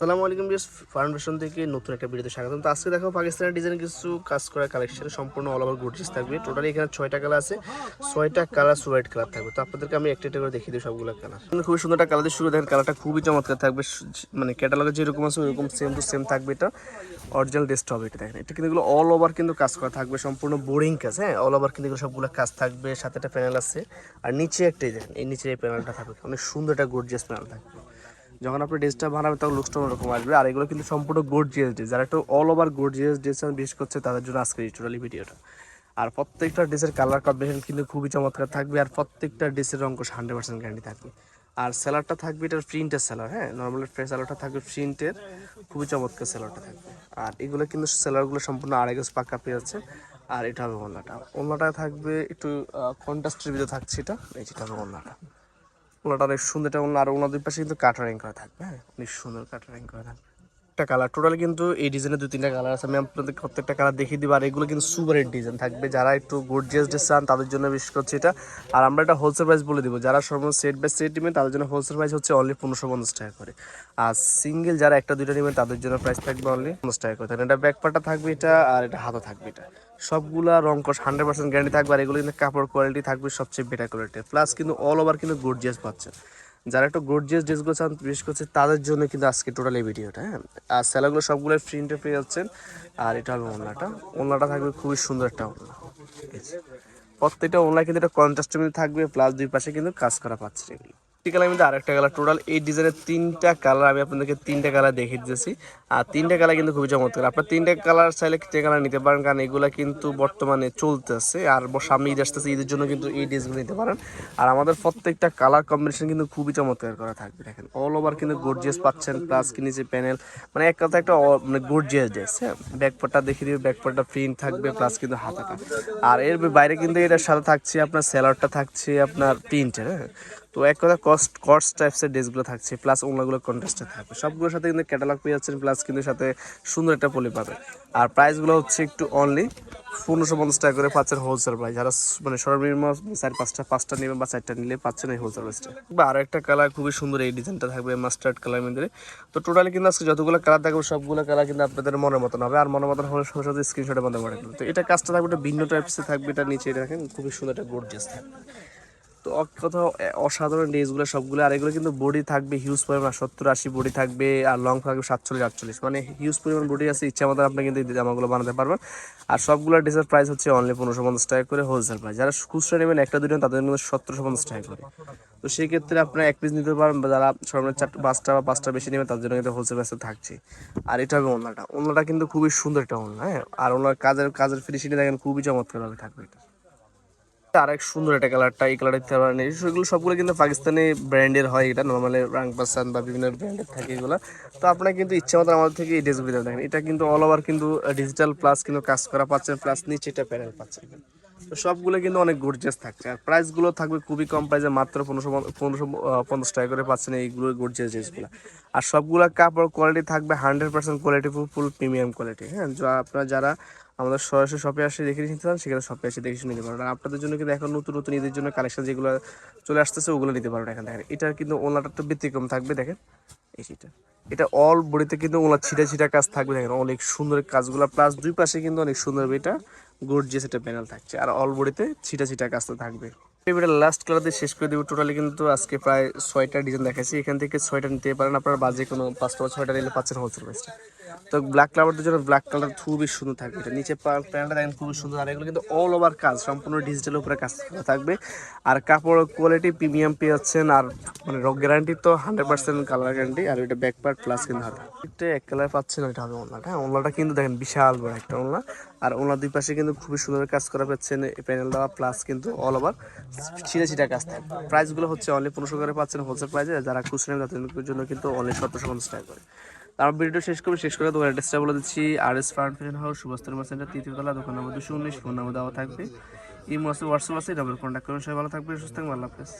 আসসালামু আলাইকুম BS foundation থেকে নতুন একটা ভিডিওতে স্বাগতম। তো আজকে দেখো পাকিস্তানের ডিজাইন কিছু কাজ করা কালেকশন সম্পূর্ণ অল ওভার গুডজিস থাকবে। টোটালি এখানে ছয়টা কালার আছে, ছয়টা কালার হোয়াইট কালার থাকবে। তো আপনাদেরকে আমি একটা একটা করে দেখিয়ে দিই সবগুলো কালার খুবই সুন্দর একটা কালার শুরু, দেখেন কালারটা খুবই চমৎকার থাকবে মানে ক্যাটালগে যেরকম আছে ওইরকম সেম টু সেম থাকবে এটা। অরিজিনাল ড্রেসটা হবে এটা, দেখেন। এটা কিন্তু এগুলো অল ওভার কিন্তু কাজ করা থাকবে, সম্পূর্ণ বোরিং কাজ হ্যাঁ? অল ওভার কিন্তু এগুলো সবগুলো কাজ থাকবে, সাথে একটা প্যানেল আছে। আর নিচে একটাই দেখেন এই নিচে এই প্যানেলটা থাকবে। অনেক সুন্দর একটা গর্জিয়াস প্যানেল থাকবে। যখন আপনি ড্রেসটা বানাবেন, তখন লুকসটা অন্যরকম আসবে। আর এগুলো কিন্তু সম্পূর্ণ গোর্জিয়াস ড্রেস যারা একটু অল ওভার গোর্জিয়াস ড্রেস বেশ করছে, তাদের জন্য আজকের এই টোটালি ভিডিওটা। আর প্রত্যেকটা ড্রেসের কালার কম্বিনেশন কিন্তু খুবই চমৎকার থাকবে, আর প্রত্যেকটা ড্রেসের রঙ হান্ড্রেড পার্সেন্ট গ্যারান্টি থাকবে। আর স্যালাডটা থাকবে, এটার প্রিন্টের স্যালার হ্যাঁ? নর্মাল ফ্রেশ স্যালারটা থাকবে প্রিন্টের খুবই চমৎকার স্যালারটা থাকবে। আর এগুলো কিন্তু স্যালারগুলো সম্পূর্ণ আড়াই গজ পাক্কা পেয়ে যাচ্ছে। আর এটা হবে ওনাটা ওনাটা থাকবে একটু কন্ট্রাস্টের ভিতরে থাকছে এটা। এই যেটা হবে ওনাটা ওনাটা অনেক সুন্দর এটা ওনার পাশে কিন্তু কাটারিং করা থাকবে হ্যাঁ? অনেক সুন্দর কাটারিং করা থাকবে। একটা কালার টোটাল কিন্তু এই ডিজাইনের দুই তিনটা কালার আছে। আমি আপনাদের প্রত্যেকটা কালার দেখিয়ে দিব, আর এগুলো কিন্তু সুপার হিট ডিজাইন থাকবে। যারা একটু গর্জিয়াস ড্রেস চান, তাদের জন্য বিশেষ করছে এটা আর আমরা এটা হোলসেল প্রাইস বলে দিব। যারা সর্বনিম্ন সেট বাই সেট নেবেন, তাদের জন্য হোলসেল প্রাইস হচ্ছে অনলি পনেরোশো পঞ্চাশ টাকা করে। আর সিঙ্গেল যারা একটা, দুইটা নেবেন, তাদের জন্য প্রাইস থাকবে অনলি পঞ্চাশ টাকা করে। তাহলে এটা ব্যাকপারটা থাকবে এটা, আর এটা হাতও থাকবে এটা। সবগুলা রং কস হান্ড্রেড পার্সেন্ট গ্যারান্টি থাকবে, আর এগুলো কিন্তু কাপড় কোয়ালিটি থাকবে সবচেয়ে বেটার কোয়ালিটি প্লাস কিন্তু অল ওভার কিন্তু গর্জিয়াস পাচ্ছেন। যারা একটু গর্জিয়াস ড্রেসগুলো চান, বিশেষ করছে তাদের জন্য কিন্তু আজকে টোটাল এই ভিডিওটা হ্যাঁ? আর স্যালাগুলো সবগুলো প্রিন্টে পেয়ে যাচ্ছেন। আর এটা হবে ওনলাটা ওনলাটা থাকবে খুবই সুন্দর একটা আছে প্রত্যেকটা ওনলা কিন্তু একটা কন্ট্রাস্টের মধ্যে থাকবে প্লাস দুই পাশে কিন্তু কাজ করা পাচ্ছে এগুলো। কালার মধ্যে আরেকটা কালার টোটাল এই ডিজাইনের তিনটা কালার আমি আপনাদেরকে তিনটা কালার দেখিয়ে দিয়েছি আর তিনটা কালার কিন্তু খুবই চমৎকার। আপনার তিনটা কালার চাইলে তিনটা কালার নিতে পারেন, কারণ এগুলা কিন্তু বর্তমানে চলতেছে। আর সামনে ঈদ আসতেছে, ঈদের জন্য কিন্তু এই ড্রেসগুলো নিতে পারেন। আর আমাদের প্রত্যেকটা কালার কম্বিনেশন কিন্তু খুবই চমৎকার করা থাকবে। দেখেন অল ওভার কিন্তু গর্জিয়াস পাচ্ছেন প্লাস কি নিচে প্যানেল মানে এক কথা একটা মানে গর্জিয়াস ড্রেস হ্যাঁ? ব্যাকপারটা দেখে দিবে ব্যাকপারটা প্রিন্ট থাকবে প্লাস কিন্তু হাতাটা। আর এর বাইরে কিন্তু এটার সাথে থাকছে আপনার স্যালাডটা থাকছে আপনার প্রিন্টের হ্যাঁ? তো এক কথা কস্ট কস্ট টাইপসের ড্রেসগুলো থাকছে প্লাস ওগুলো কন্ট্রাস্টে থাকবে। সবগুলোর সাথে কিন্তু ক্যাটালগ পেয়ে যাচ্ছেন প্লাস কিন্তু সাথে সুন্দর একটা পলি পাবে আর প্রাইসগুলো হচ্ছে একটু অনলি পনেরোশো পঞ্চাশ টাকা করে পাচ্ছেন হোলসেল প্রাইস যারা মানে সর্বনিম্ন চার পাঁচটা পাঁচটা নেবে বা চারটা নিলে পাচ্ছেন এই হোলসেল প্রাইসটা বা আরও একটা কালার খুবই সুন্দর এই ডিজাইনটা থাকবে মাস্টার্ড কালার মধ্যে। তো টোটালি কিন্তু আজকে যতগুলো কালার থাকবে সবগুলো কালার কিন্তু আপনাদের মনের মতন হবে। আর মনের মতন হলে সঙ্গে সাথে স্ক্রিনশটের মধ্যে পাঠাবেন তো এটা কাজটা থাকবে ভিন্ন টাইপসে থাকবে, এটা নিচে এটা খুবই সুন্দর একটা গোর্জিয়াস থাকবে। তো এক কথা অসাধারণ ড্রেসগুলো সবগুলো। আর এগুলো কিন্তু বডি থাকবে হিউজ পরিমাণ সত্তর আশি বডি থাকবে, আর লং থাকবে সাতচল্লিশ, আটচল্লিশ। মানে হিউজ পরিমাণ বডি আছে, ইচ্ছা মতো আপনি কিন্তু জামাগুলো বানাতে পারবেন। আর সবগুলো ড্রেসের প্রাইস হচ্ছে অনলি পনেরোশো পঞ্চাশ টাকা করে হোলসেল প্রাইস যারা খুচরা নেবেন, একটা দুটো তাদের মধ্যে সতেরোশো পঞ্চাশ টাকা করে। তো সেই ক্ষেত্রে আপনারা এক পিস নিতে পারেন বা যারা সর্বনিম্ন চারটা, পাঁচটা বা পাঁচটা বেশি নেবেন, তাদের জন্য কিন্তু হোলসেল প্রাইসে থাকছে। আর এটা হবে ওনাটা ওনাটা কিন্তু খুবই সুন্দর একটা ওনা হ্যাঁ? আর ওনার কাজের কাজের ফিনিশিংটা দেখেন খুবই চমৎকারভাবে থাকবে এটা। আরেক সুন্দর একটা কালারটা এই কালার দিতে পারেন সেগুলো সবগুলো কিন্তু পাকিস্তানি ব্র্যান্ডের হয় এটা। নর্মালি রাং পাসান বা বিভিন্ন ব্র্যান্ডের থাকে এগুলো। তো আপনারা কিন্তু ইচ্ছা মতো আমাদের থেকে এই ড্রেসগুলো দেখেন। এটা কিন্তু অল ওভার কিন্তু ডিজিটাল প্লাস কিন্তু কাজ করা পাচ্ছেন প্লাস নিচে এটা প্যানেল পাচ্ছেন। তো সবগুলো কিন্তু অনেক গর্জিয়াস থাকছে। আর প্রাইসগুলো থাকবে খুবই কম প্রাইসে মাত্র পনেরোশো পনেরোশো পঞ্চাশ টাকা করে পাচ্ছেন এইগুলো গর্জিয়াস ড্রেসগুলো আর সবগুলো কাপড় কোয়ালিটি থাকবে hundred percent quality full premium quality হ্যাঁ যা আপনারা যারা আমাদের সরাসরি শপে আসে দেখে নিতে চান সেখানে শপে এসে দেখে নিতে পারবেন আর আপনাদের জন্য কিন্তু এখন নতুন নতুন ঈদের জন্য কালেকশন যেগুলো চলে আসতেছে, ওগুলো নিতে পারবেন এখান দেখেন এটার কিন্তু ওনাটা একটু ব্যতিক্রম থাকবে, দেখেন। এই সেটা এটা। অল বডিতে কিন্তু ওনার ছিটা ছিটা কাজ থাকবে, দেখেন। অনেক সুন্দর কাজগুলো প্লাস দুই পাশে কিন্তু অনেক সুন্দর এটা গর্জিয়াস একটা প্যানেল থাকছে। আর অল বডিতে ছিটা ছিটা কাজ তো থাকবে। এবারে লাস্ট কালার দিয়ে শেষ করে দেবো। টোটালি কিন্তু আজকে প্রায় ছয়টা ডিজাইন দেখাচ্ছি এখান থেকে ছয়টা নিতে পারেন। আপনার বাজে কোনো পাঁচটা বা ছয়টা নিলে পাচ্ছেন হোলসেল প্রাইসটা তো ব্ল্যাক কালারদের জন্য ব্ল্যাক কালার খুবই সুন্দর থাকবে। এটা নিচে প্যান্টটা দেখেন খুবই সুন্দর। আর এগুলো কিন্তু অল ওভার কাজ, সম্পূর্ণ ডিজিটাল উপরে কাজ করা থাকবে। আর কাপড় কোয়ালিটি প্রিমিয়াম পেয়ে আর মানে রক গ্যারান্টি তো হান্ড্রেড পার্সেন্ট কালার গ্যারান্টি আর এটা ব্যাক পার্ট প্লাস কিন্তু হবে এটা এক কালার পাচ্ছেন এটা হবে ওনলাটা হ্যাঁ ওনলাটা কিন্তু দেখেন বিশাল বড় একটা ওনলা আর ওনার দুই পাশে কিন্তু খুবই সুন্দর কাজ করা পাচ্ছেন প্যানেল দেওয়া প্লাস কিন্তু অল ওভার ছিঁড়ে ছিটা কাজ থাকবে। প্রাইসগুলো হচ্ছে অনলি পনেরোশো করে পাচ্ছেন হোলসেল প্রাইসে যারা খুচরা নেবেন তাদের জন্য কিন্তু অনলি সতেরোশো পঞ্চাশ টাকা করে। তারপর ভিডিও শেষ করবে, শেষ করে দোকান অ্যাড্রেসটা বলে দিচ্ছি। R S farm fashion house Subhash centre তৃতীয়তলা দোকান নম্বর দুশো উনিশ ফোন নম্বর দেওয়া থাকবে। এই মাসে হোয়াটসঅ্যাপ আছে ডাবল কন্ট্যাক্ট করুন। সবাই ভালো থাকবে সুস্থ থাকবে আল্লাহ হাফেজ।